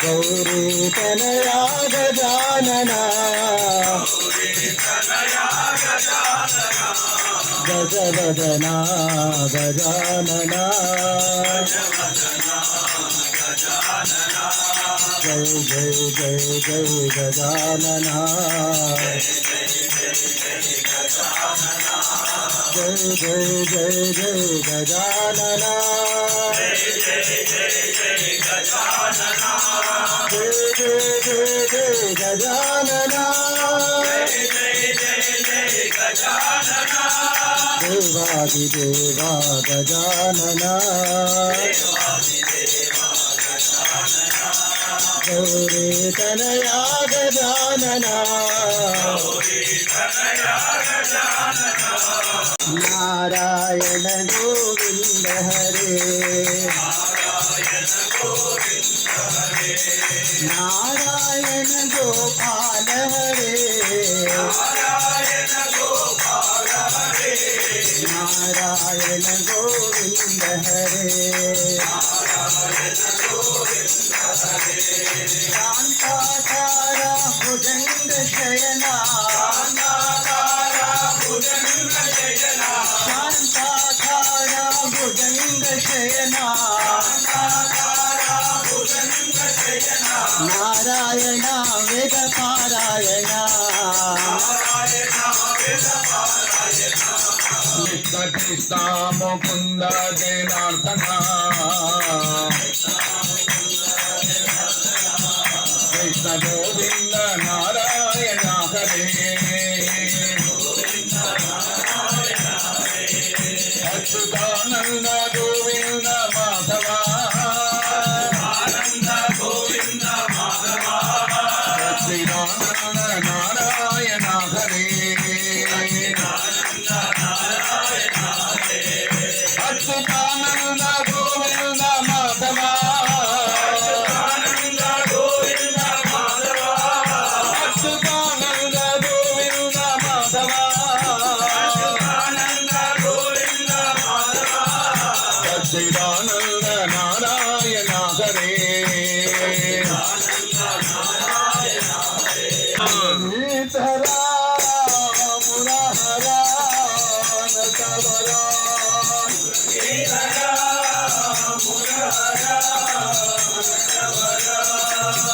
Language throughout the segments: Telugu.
ಗೌರಿ ತನಯಾಗ ಜಾನನ ಗಜವದನ ಗಜಾನನ ಜಯ ಜಯ ಜಯ ಜಯ ಗಜಾನನ ಜಯ ಜಯ ಜಯ ಜಯ Gajanana Devaki Deva Gajanana Gauri Tanaya Gajanana Narayana Govinda Hare. Narayana Govinda Narayana Govinda Hare Narayana Gopala Hare Narayana Govinda Hare శాంతాకార Narayana వేద పారాయణ. కృష్ణ ముకుంద జనార్దన. కృష్ణ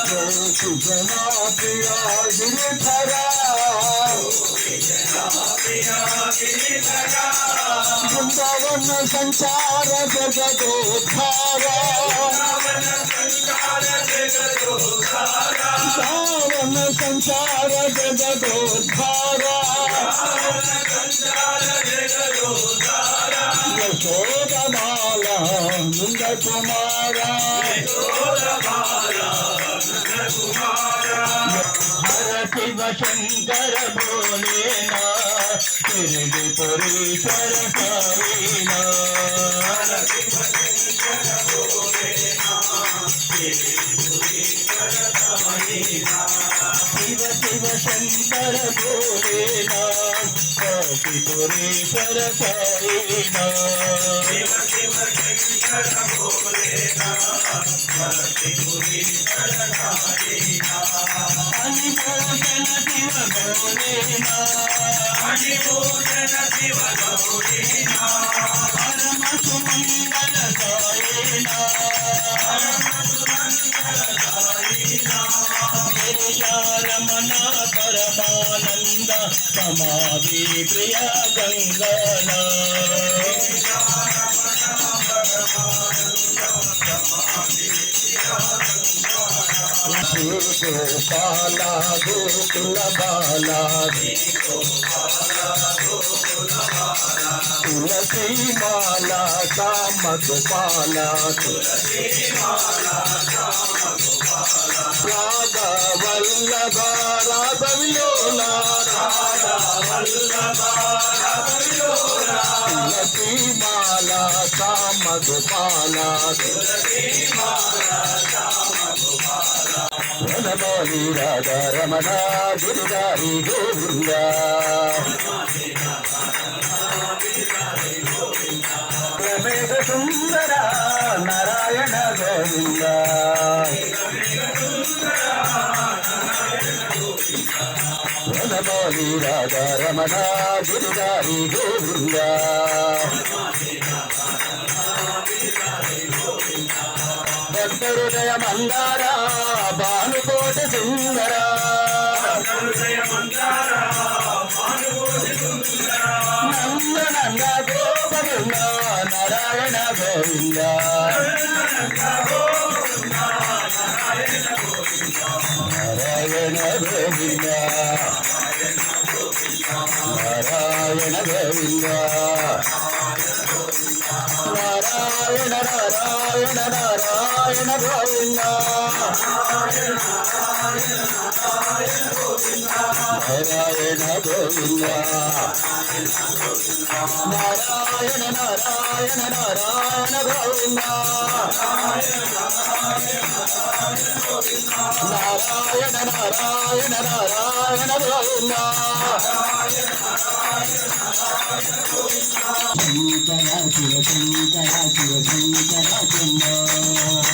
సుజనా గిరిధరా బృందావన సంచార జగదోద్ధార బృందావన సంచార జగదోద్ధార యశోద బాల నంద కుమార. హర శివ శంకర భోలేనా తిరిగి పురీశ్వర సాయినా శివ శివ శంకర భోలేనా కాశీ పురీశ్వర సాయినా అనిపోషణ శివ భోలేనా పరమ సుమంగళ సాయినా గిరిజారమణ పరమానంద సమాధి రమాది ప్రియ గంగనా గోపాల గోకుల బాల తులసి మాల సామధుపాల రాధ వల్లభ రాధ విలోలా తులసి మాల సామధుపాల వనమాలి రాధా రమణ గిరిదారి గోవింద ప్రమేద సుందర నారాయణ గోవిందా వనమాలి రాధా రమణ గిరిదారి గోవింద. భక్తృదయ మందార భానుకోటి సుందర. నందనంద గోపగంగా నారాయణ గోవింద. నారాయణ గోవింద నారాయణ గోవింద నారాయణ నారాయణ నారాయణ గోవింద నారాయణ గోవింద. నారాయణ నారాయణ నారాయణ గోవింద. నారాయణ నారాయణ నారాయణ గోవింద. శంకర శివ శంకర శివ శంకర శంభో శంకర.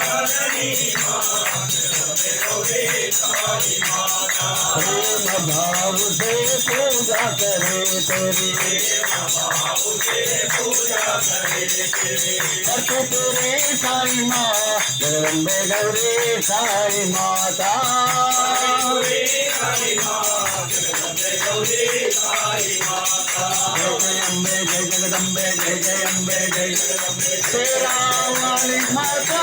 प्रेम भाव से पूजा करे तेरी सच तेरे साई माँ जगदम्बे गौरी साई माता जय जय अम्बे जय जगदम्बे जय जय अम्बे जय जगदम्बे तेरा वाली माता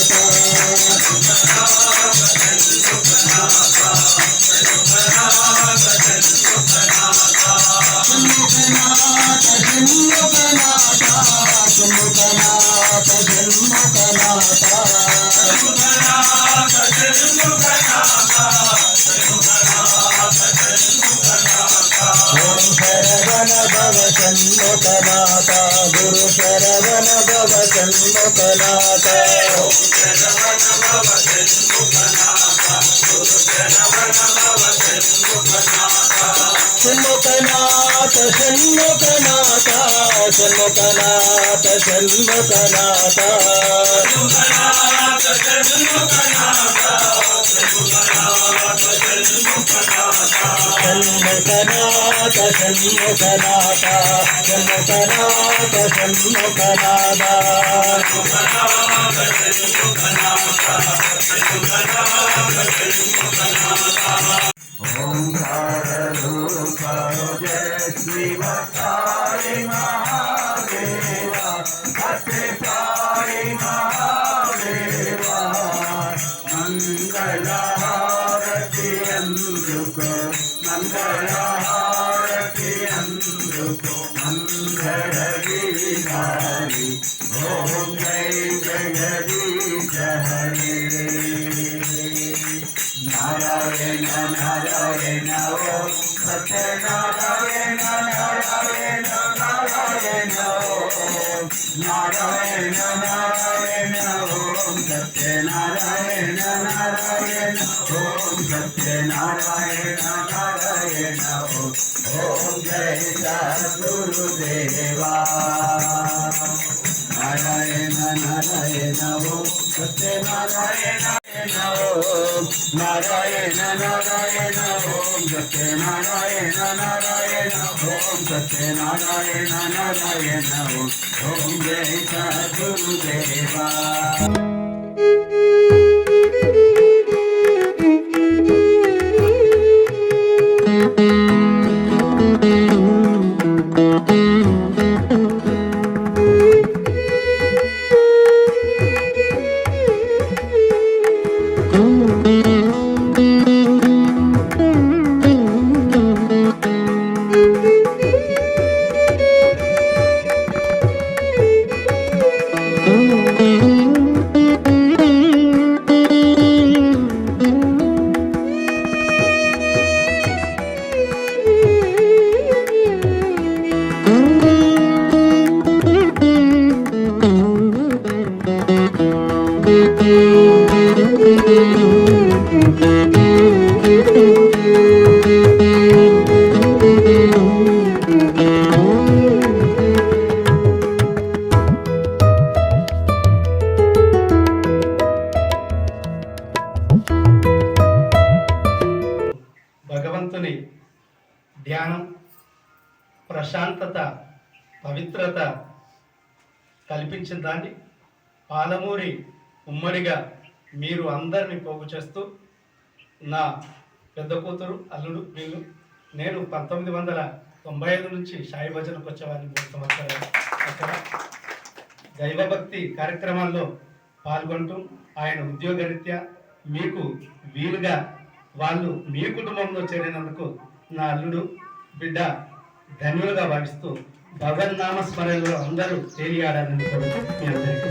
షణ్ముఖనాథ షణ్ముఖనాథ షణ్ముఖనాథ షణ్ముఖనాథ షణ్ముఖనాథ షణ్ముఖనాథ షణ్ముఖనాథ షణ్ముఖనాథ షణ్ముఖనాథ షణ్ముఖనాథ नारायण नारायण ओम सत्यनारायण नारायण नारायण ओम नारायण नारायण ओम सत्यनारायण नारायण नारायण ओम ओम जय सद्गुरुदेवा नारायण नारायण ओम సత్యనారాయణ నారాయణ నారాయణ ఓం సత్యనారాయణ నారాయణ ఓం సత్యనారాయణ నారాయణ ఓం జయ గురుదేవా భగవంతుని ధ్యానం ప్రశాంతత పవిత్రత కల్పించిన దాన్ని పాలమూరి ఉమ్మడిగా మీరు అందరిని పోగు చేస్తూ నా పెద్ద కూతురు అల్లుడు వీళ్ళు నేను పంతొమ్మిది వందల తొంభై ఐదు నుంచి సాయి భజనకు వచ్చేవాడిని మూడు సంవత్సరాలు అక్కడ దైవభక్తి కార్యక్రమాల్లో పాల్గొంటూ ఆయన ఉద్యోగరీత్యా మీకు వీలుగా వాళ్ళు మీ కుటుంబంలో చేరినందుకు నా అల్లుడు బిడ్డ ధన్యులుగా భావిస్తూ భగవన్నామ స్మరణలో అందరూ తేలియాడాలని కోరుతూ మీ అందరికీ